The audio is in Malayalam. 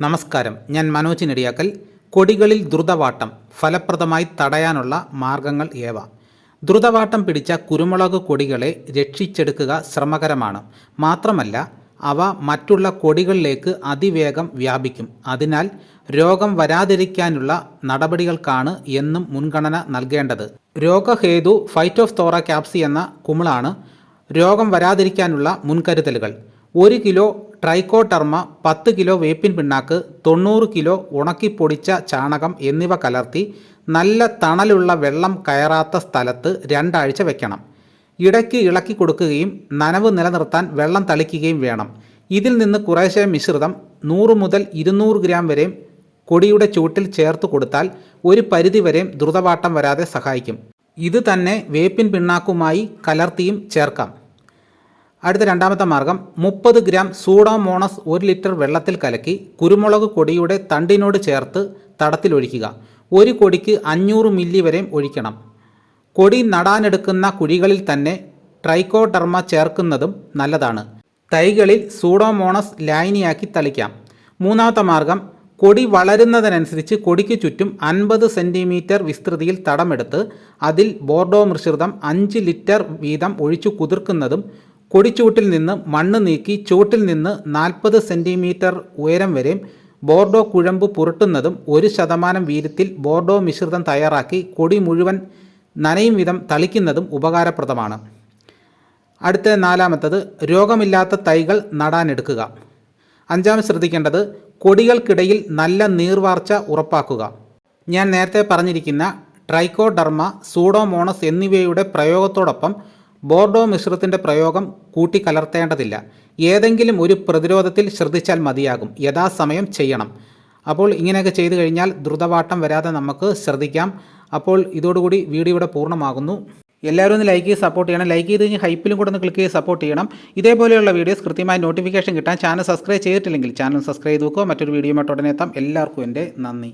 നമസ്കാരം. ഞാൻ മനോജ് നെടിയാക്കൽ. കൊടികളിൽ ദ്രുതവാട്ടം ഫലപ്രദമായി തടയാനുള്ള മാർഗങ്ങൾ ഏവ? ദ്രുതവാട്ടം പിടിച്ച കുരുമുളക് കൊടികളെ രക്ഷിച്ചെടുക്കുക ശ്രമകരമാണ്. മാത്രമല്ല അവ മറ്റുള്ള കൊടികളിലേക്ക് അതിവേഗം വ്യാപിക്കും. അതിനാൽ രോഗം വരാതിരിക്കാനുള്ള നടപടികൾക്കാണ് എന്നും മുൻഗണന നൽകേണ്ടത്. രോഗഹേതു ഫൈറ്റോഫ്തോറ ക്യാപ്സി എന്ന കുമിളാണ് രോഗം വരാതിരിക്കാനുള്ള മുൻകരുതലുകൾ. ഒരു കിലോ ട്രൈക്കോട്ടർമ പത്ത് കിലോ വേപ്പിൻ പിണ്ണാക്ക് തൊണ്ണൂറ് കിലോ ഉണക്കിപ്പൊടിച്ച ചാണകം എന്നിവ കലർത്തി നല്ല തണലുള്ള വെള്ളം കയറാത്ത സ്ഥലത്ത് രണ്ടാഴ്ച വെക്കണം. ഇടയ്ക്ക് ഇളക്കി കൊടുക്കുകയും നനവ് നിലനിർത്താൻ വെള്ളം തളിക്കുകയും വേണം. ഇതിൽ നിന്ന് കുറേശ്ശെ മിശ്രിതം നൂറ് മുതൽ ഇരുന്നൂറ് ഗ്രാം വരെയും കൊടിയുടെ ചൂട്ടിൽ ചേർത്ത് കൊടുത്താൽ ഒരു പരിധിവരെയും ദ്രുതവാട്ടം വരാതെ സഹായിക്കും. ഇത് തന്നെ വേപ്പിൻ പിണ്ണാക്കുമായി കലർത്തിയും ചേർക്കാം. അടുത്ത രണ്ടാമത്തെ മാർഗം മുപ്പത് ഗ്രാം സൂഡോമോണസ് ഒരു ലിറ്റർ വെള്ളത്തിൽ കലക്കി കുരുമുളക് കൊടിയുടെ തണ്ടിനോട് ചേർത്ത് തടത്തിലൊഴിക്കുക. ഒരു കൊടിക്ക് അഞ്ഞൂറ് മില്ലി വരെയും ഒഴിക്കണം. കൊടി നടാനെടുക്കുന്ന കുഴികളിൽ തന്നെ ട്രൈക്കോഡർമ ചേർക്കുന്നതും നല്ലതാണ്. തൈകളിൽ സൂഡോമോണസ് ലൈനിയാക്കി തളിക്കാം. മൂന്നാമത്തെ മാർഗം കൊടി വളരുന്നതിനനുസരിച്ച് കൊടിക്ക് ചുറ്റും അൻപത് സെന്റിമീറ്റർ വിസ്തൃതിയിൽ തടമെടുത്ത് അതിൽ ബോർഡോ മിശ്രിതം അഞ്ച് ലിറ്റർ വീതം ഒഴിച്ചു കുതിർക്കുന്നതും കൊടിച്ചൂട്ടിൽ നിന്ന് മണ്ണ് നീക്കി ചൂട്ടിൽ നിന്ന് നാൽപ്പത് സെന്റിമീറ്റർ ഉയരം വരെ ബോർഡോ കുഴമ്പ് പുരട്ടുന്നതും ഒരു ശതമാനം വീര്യത്തിൽ ബോർഡോ മിശ്രിതം തയ്യാറാക്കി കൊടി മുഴുവൻ നനയും വിധം തളിക്കുന്നതും ഉപകാരപ്രദമാണ്. അടുത്ത നാലാമത്തത് രോഗമില്ലാത്ത തൈകൾ നടാനെടുക്കുക. അഞ്ചാമത് ശ്രദ്ധിക്കേണ്ടത് കൊടികൾക്കിടയിൽ നല്ല നീർവാർച്ച ഉറപ്പാക്കുക. ഞാൻ നേരത്തെ പറഞ്ഞിരിക്കുന്ന ട്രൈക്കോഡർമ സൂഡോമോണസ് എന്നിവയുടെ പ്രയോഗത്തോടൊപ്പം ബോർഡോ മിശ്രിതത്തിന്റെ പ്രയോഗം കൂട്ടിക്കലർത്തേണ്ടതില്ല. ഏതെങ്കിലും ഒരു പ്രതിരോധത്തിൽ ശ്രദ്ധിച്ചാൽ മതിയാകും. യഥാസമയം ചെയ്യണം. അപ്പോൾ ഇങ്ങനെയൊക്കെ ചെയ്തു കഴിഞ്ഞാൽ ദ്രുതവാട്ടം വരാതെ നമുക്ക് ശ്രദ്ധിക്കാം. അപ്പോൾ ഇതോടുകൂടി വീഡിയോ ഇവിടെ പൂർണമാകുന്നു. എല്ലാവരും ഒന്ന് ലൈക്ക് ചെയ്ത് സപ്പോർട്ട് ചെയ്യണം. ലൈക്ക് ചെയ്ത് കഴിഞ്ഞ് ഹൈപ്പിലും കൂടെ ഒന്ന് ക്ലിക്ക് ചെയ്ത് സപ്പോർട്ട് ചെയ്യണം. ഇതേപോലെയുള്ള വീഡിയോസ് കൃത്യമായി നോട്ടിഫിക്കേഷൻ കിട്ടാൻ ചാനൽ സബ്സ്ക്രൈബ് ചെയ്തിട്ടില്ലെങ്കിൽ ചാനൽ സബ്സ്ക്രൈബ് ചെയ്ത് നോക്കുക. മറ്റൊരു വീഡിയോ ഉടനെ എല്ലാവർക്കും എന്റെ നന്ദി.